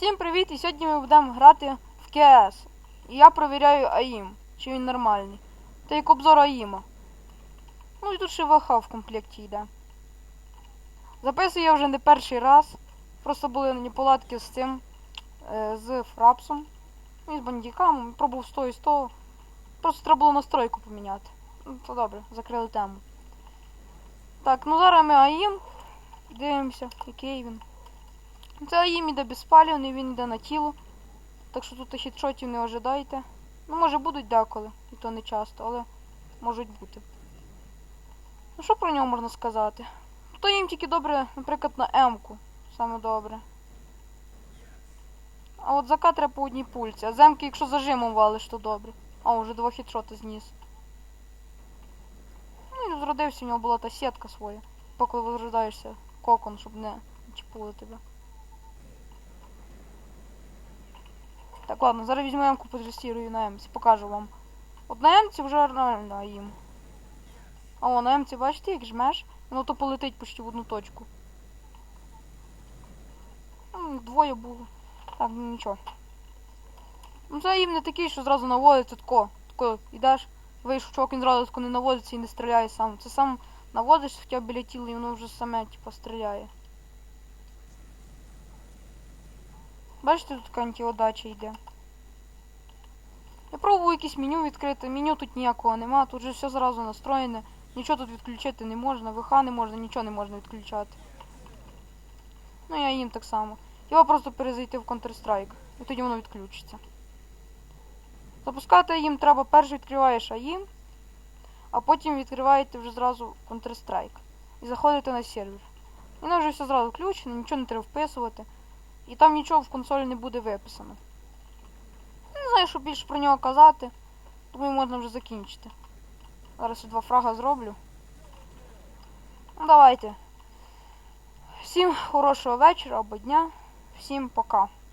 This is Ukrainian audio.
Всім привіт! І сьогодні ми будемо грати в КС. І я провіряю АІМ, чи він нормальний. Та як обзор АІМа. Ну і тут ще ВХ в комплекті йде. Записую я вже не перший раз. Просто були неполадки з цим, е, з фрапсом. І з бандікамом. Пробував з того і з того. Просто треба було настройку поміняти. Ну, то добре, закрили тему. Так, ну зараз ми АІМ. Дивимося, який він. Це АІМ іде безпалівний, він йде на тіло. Так що тут хітшотів не ожидайте. Ну, може будуть деколи, і то не часто, але можуть бути. Ну що про нього можна сказати? То їм тільки добре, наприклад, на М-ку. Саме добре. А от зака по одній пульці. А з М-ки, якщо зажимом валиш, то добре. А, вже два хітшоти зніс. Ну і зродився, у нього була та сітка своя. Поки вирождаєшся кокон, щоб не чіпуло тебе. Так, ладно, зараз візьму М-ку, подрестирую на М-ці, покажу вам. От на М-ці вже нормально їм. О, на М-ці, бачите, як жмеш, воно то полетить почти в одну точку. Двоє було. Так, ну нічого. Ну це їм не такий, що зразу наводиться тако. Тако йдеш, вийшов чувак, він зразу тако не наводиться і не стріляє сам. Це сам наводиш хоча б тіла і воно вже саме, типу, стріляє. Бачите, тут така антиодача йде. Я пробую якесь меню відкрити. Меню тут ніякого нема, тут же все зразу настроєне. Нічого тут відключити не можна, ВХ не можна, нічого не можна відключати. Ну я їм так само. Його просто перезайти в Counter-Strike. І тоді воно відключиться. Запускати їм треба перш відкриваєш АІМ, а потім відкриваєте вже зразу Counter-Strike. І заходите на сервер. І воно вже все зразу включено, нічого не треба вписувати. І там нічого в консолі не буде виписано. Не знаю, що більше про нього казати, тому можна вже закінчити. Зараз два фрага зроблю. Ну давайте. Всім хорошого вечора або дня. Всім пока.